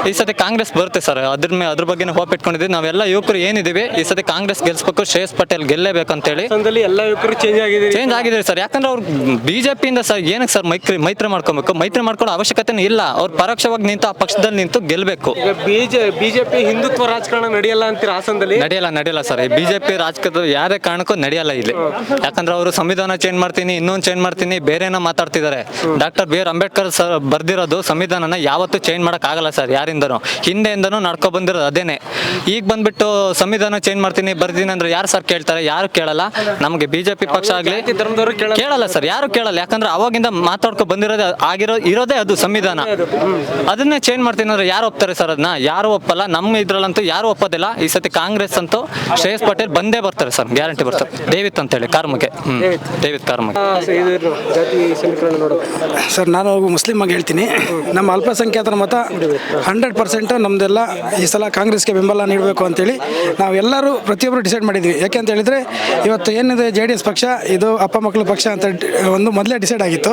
ಈ ಸತಿ ಕಾಂಗ್ರೆಸ್ ಬರುತ್ತೆ ಸರ್. ಅದ್ರ ಮೇಲೆ ಅದ್ರ ಬಗ್ಗೆ ಹೋಪ್ ಇಟ್ಕೊಂಡಿದ್ದೀವಿ. ನಾವೆಲ್ಲ ಯುವಕರು ಏನಿದ್ದೀವಿ ಈ ಸತಿ ಕಾಂಗ್ರೆಸ್ ಗೆಲ್ಸ್ಬೇಕು ಶ್ರೇಯಸ್ ಪಟೇಲ್ ಗೆಲ್ಲೇಬೇಕಂತೇಳಿ ಅಂತೇಳಿ. ಎಲ್ಲ ಯುವಕರು ಚೇಂಜ್ ಆಗಿದೆ ಚೇಂಜ್ ಆಗಿದೆ ಸರ್. ಯಾಕಂದ್ರೆ ಅವ್ರು ಬಿಜೆಪಿಯಿಂದ ಸರ್ ಏನಕ್ಕೆ ಸರ್ ಮೈತ್ರಿ ಮೈತ್ರಿ ಮಾಡ್ಕೊಬೇಕು? ಮೈತ್ರಿ ಮಾಡ್ಕೊಳ್ಳೋ ಅವಶ್ಯಕತೆನೇ ಇಲ್ಲ. ಅವ್ರು ಪರೋಕ್ಷವಾಗಿ ನಿಂತು ಆ ಪಕ್ಷದಲ್ಲಿ ನಿಂತು ಗೆಲ್ಲಬೇಕು ಈಗ ಬಿಜೆ ಬಿಜೆಪಿ ಹಿಂದುತ್ವ ರಾಜಕಾರಣ ನಡೆಯಲ್ಲ ಅಂತೀರ ಹಾಸನದಲ್ಲಿ? ನಡೆಯಲ್ಲ ನಡೆಯಲ್ಲ ಸರ್. ಈ ಬಿಜೆಪಿ ರಾಜಕೀಯದ ಯಾರೇ ಕಾರಣಕ್ಕೂ ನಡೆಯಲ್ಲ ಇಲ್ಲಿ. ಯಾಕಂದ್ರೆ ಅವರು ಸಂವಿಧಾನ ಚೇಂಜ್ ಮಾಡ್ತೀನಿ ಇನ್ನೊಂದು ಚೇಂಜ್ ಮಾಡ್ತೀನಿ ಬೇರೆನೋ ಮಾತಾಡ್ತಿದ್ದಾರೆ. Doctor B R Ambedkar sir ಬರ್ದಿರೋದು ಸಂವಿಧಾನನ ಯಾವತ್ತೂ ಚೇಂಜ್ ಮಾಡಕ್ ಆಗಲ್ಲ ಸರ್ ಯಾರಿಂದನೂ. ಹಿಂದೆಯಿಂದನೂ ನಡ್ಕೊ ಬಂದಿರೋದು ಅದೇನೆ. ಈಗ ಬಂದ್ಬಿಟ್ಟು ಸಂವಿಧಾನ ಚೇಂಜ್ ಮಾಡ್ತೀನಿ ಬರ್ತೀನಿ ಅಂದ್ರೆ ಯಾರು ಸರ್ ಕೇಳ್ತಾರೆ? ಯಾರು ಕೇಳಲ್ಲ? ನಮಗೆ ಬಿಜೆಪಿ ಪಕ್ಷ ಆಗಲಿ. ಧರ್ಮದವರು ಕೇಳಲ್ಲ. ಸರ್ ಯಾರು ಕೇಳಲ್ಲ. ಯಾಕಂದ್ರೆ ಅವಾಗಿಂದ ಮಾತಾಡ್ಕೊ ಬಂದಿರೋದೇ ಆಗಿರೋ ಇರೋದೇ ಅದು ಸಂವಿಧಾನ. ಅದನ್ನೇ ಚೇಂಜ್ ಮಾಡ್ತೀನಿ ಅಂದ್ರೆ ಯಾರು ಒಪ್ತಾರೆ ಸರ್ ಅದನ್ನ? ಯಾರು ಒಪ್ಪಲ್ಲ? ನಮ್ಮ ಇದ್ರಲ್ಲಂತೂ ಯಾರು ಒಪ್ಪೋದಿಲ್ಲ. ಈ ಸತಿ ಕಾಂಗ್ರೆಸ್ ಅಂತೂ ಶ್ರೇಯಸ್ ಪಟೇಲ್ ಬಂದೇ ಬರ್ತಾರೆ ಸರ್ ಗ್ಯಾರಂಟಿ ಬರ್ತಾರೆ. ಡೇವಿತ್ ಅಂತೇಳಿ ಕಾರ್ಮಕ್ಕೆ ಹ್ಮ್. ದೇವಿತ್ ಕಾರ್ಮಕ್ಕೆ ಆ, ಸ- ಜಾತಿ ಸಮೀಕರಣ ನೋಡೋದು. ಸರ್ ನಾನು ಮುಸ್ಲಿಮ್ ಆಗಿ ಹೇಳ್ತೀನಿ. ನಮ್ಮ ಅಲ್ಪಸಂಖ್ಯಾತರ ಮತ ಹಂಡ್ರೆಡ್ ಪರ್ಸೆಂಟ್ ನಮ್ದೆಲ್ಲ ಈ ಸಲ ಕಾಂಗ್ರೆಸ್ಗೆ ಬೆಂಬಲ ನೀಡಬೇಕು ಅಂತೇಳಿ ನಾವೆಲ್ಲರೂ ಪ್ರತಿಯೊಬ್ಬರು ಡಿಸೈಡ್ ಮಾಡಿದ್ವಿ. ಯಾಕೆ ಅಂತ ಹೇಳಿದ್ರೆ ಇವತ್ತು ಏನಿದೆ ಜೆ ಡಿ ಎಸ್ ಪಕ್ಷ ಇದು ಅಪ್ಪ ಮಕ್ಕಳ ಪಕ್ಷ ಅಂತ ಒಂದು ಮೊದಲೇ ಡಿಸೈಡ್ ಆಗಿತ್ತು.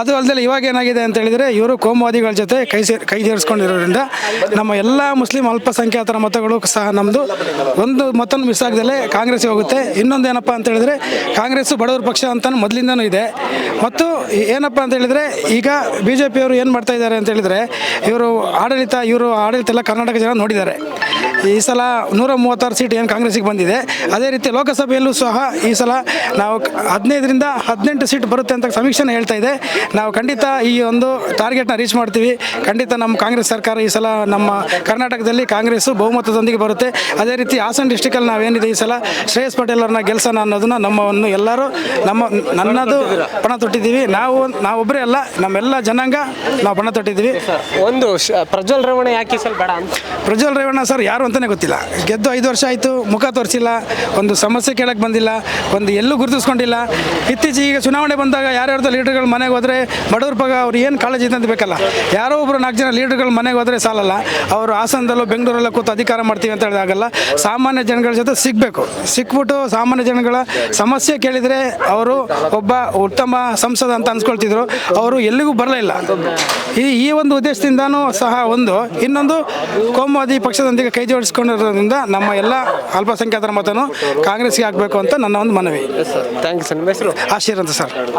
ಅದು ಅಲ್ಲದೆ ಇವಾಗ ಏನಾಗಿದೆ ಅಂತ ಹೇಳಿದರೆ, ಇವರು ಕೋಮುವಾದಿಗಳ ಜೊತೆ ಕೈ ಸೇರಿ, ಕೈ ಸೇರಿಸ್ಕೊಂಡಿರೋದ್ರಿಂದ ನಮ್ಮ ಎಲ್ಲ ಮುಸ್ಲಿಂ ಅಲ್ಪಸಂಖ್ಯಾತರ ಮತಗಳು ಸಹ ನಮ್ಮದು ಒಂದು ಮತನೂ ಮಿಸ್ ಆಗದಲ್ಲೇ ಕಾಂಗ್ರೆಸ್ಗೆ ಹೋಗುತ್ತೆ. ಇನ್ನೊಂದು ಏನಪ್ಪ ಅಂತ ಹೇಳಿದರೆ, ಕಾಂಗ್ರೆಸ್ ಬಡವರ ಪಕ್ಷ ಅಂತ ಮೊದಲಿಂದನೂ ಇದೆ. ಮತ್ತು ಏನಪ್ಪ ಅಂತ ಹೇಳಿದರೆ, ಈಗ ಬಿ ಜೆ ಪಿಯವರು ಏನು ಮಾಡ್ತಾ ಇದ್ದಾರೆ ಅಂತ ಹೇಳಿದರೆ, ಇವರು ಆಡಳಿತ ಇವರು ಆಡಳಿತ ಎಲ್ಲ ಕರ್ನಾಟಕ ಜನ ನೋಡಿದ್ದಾರೆ. ಈ ಸಲ ನೂರ ಮೂವತ್ತಾರು ಸೀಟ್ ಏನು ಕಾಂಗ್ರೆಸ್ಸಿಗೆ ಬಂದಿದೆ. ಅದೇ ರೀತಿ ಲೋಕಸಭೆಯಲ್ಲೂ ಸಹ ಈ ಸಲ ನಾವು ಹದಿನೈದರಿಂದ ಹದಿನೆಂಟು ಸೀಟ್ ಬರುತ್ತೆ ಅಂತ ಸಮೀಕ್ಷೆನ ಹೇಳ್ತಾ ಇದೆ. ನಾವು ಖಂಡಿತ ಈ ಒಂದು ಟಾರ್ಗೆಟ್ನ ರೀಚ್ ಮಾಡ್ತೀವಿ. ಖಂಡಿತ ನಮ್ಮ ಕಾಂಗ್ರೆಸ್ ಸರ್ಕಾರ ಈ ಸಲ ನಮ್ಮ ಕರ್ನಾಟಕದಲ್ಲಿ ಕಾಂಗ್ರೆಸ್ಸು ಬಹುಮತದೊಂದಿಗೆ ಬರುತ್ತೆ. ಅದೇ ರೀತಿ ಹಾಸನ ಡಿಸ್ಟಿಕಲ್ಲಿ ನಾವೇನಿದೆ ಈ ಸಲ? ಶ್ರೇಯಸ್ ಪಟೇಲ್ ಅವ್ರನ್ನ ಗೆಲ್ಸೋಣ ಅನ್ನೋದನ್ನ ನಮ್ಮವನ್ನು ಎಲ್ಲರೂ ನಮ್ಮ ನನ್ನದು ಪಣ ತೊಟ್ಟಿದ್ದೀವಿ. ನಾವು ನಾವೊಬ್ಬರೇ ಅಲ್ಲ ನಮ್ಮೆಲ್ಲ ಜನಾಂಗ ನಾವು ಪಣ ತೊಟ್ಟಿದ್ದೀವಿ. ಒಂದು ಪ್ರಜ್ವಲ್ ರೇವಣ್ಣ ಯಾಕೆ ಸರ್ ಸಲ ಬೇಡ ಅಂತ? ಪ್ರಜ್ವಲ್ ರೇವಣ್ಣ ಸರ್ ಯಾರು ಅಂತಲೇ ಗೊತ್ತಿಲ್ಲ. ಗೆದ್ದು ಐದು ವರ್ಷ ಆಯಿತು ಮುಖ ತೋರಿಸಿಲ್ಲ ಒಂದು ಸಮಸ್ಯೆ ಕೇಳಕ್ಕೆ ಬಂದಿಲ್ಲ ಒಂದು ಎಲ್ಲೂ ಗುರುತಿಸ್ಕೊಂಡಿಲ್ಲ. ಇತ್ತೀಚೆಗೆ ಈಗ ಚುನಾವಣೆ ಬಂದಾಗ ಯಾರ್ಯಾರ್ದು ಲೀಡರ್ಗಳು ಮನೆಗೆ ಹೋದರೆ ಬಡವ್ರ ಪಗ ಅವ್ರು ಏನು ಕಾಳಜಿ ಅಂತ ಬೇಕಲ್ಲ. ಯಾರೋ ಒಬ್ಬರು ನಾಲ್ಕು ಜನ ಲೀಡರ್ಗಳು ಮನೆಗೆ ಹೋದರೆ ಸಾಲಲ್ಲ. ಅವರು ಹಾಸನದಲ್ಲೂ ಬೆಂಗಳೂರಲ್ಲೂ ಕೂತು ಅಧಿಕಾರ ಮಾಡ್ತೀವಿ ಅಂತ ಹೇಳಿದಾಗಲ್ಲ ಸಾಮಾನ್ಯ ಜನಗಳ ಜೊತೆ ಸಿಗಬೇಕು. ಸಿಕ್ಬಿಟ್ಟು ಸಾಮಾನ್ಯ ಜನಗಳ ಸಮಸ್ಯೆ ಕೇಳಿದರೆ ಅವರು ಒಬ್ಬ ಉತ್ತಮ ಸಂಸದ ಅಂತ ಅನ್ಸ್ಕೊಳ್ತಿದ್ರು. ಅವರು ಎಲ್ಲಿಗೂ ಬರಲಿಲ್ಲ. ಈ ಈ ಒಂದು ಉದ್ದೇಶದಿಂದನೂ ಸಹ ಒಂದು. ಇನ್ನೊಂದು, ಕೋಮುವಾದಿ ಪಕ್ಷದೊಂದಿಗೆ ಕೈ ಜೋಡಿಸ್ಕೊಂಡಿರೋದ್ರಿಂದ ನಮ್ಮ ಎಲ್ಲ ಅಲ್ಪಸಂಖ್ಯಾತರ ಮತನು ಕಾಂಗ್ರೆಸ್ಗೆ ಆಗಬೇಕು ಅಂತ ನನ್ನ ಒಂದು ಮನವಿ. ಥ್ಯಾಂಕ್ಸ್ ನಿಮ್ಮ ಹೆಸರು? ಆಶೀರ್ ಅಂತ ಸರ್.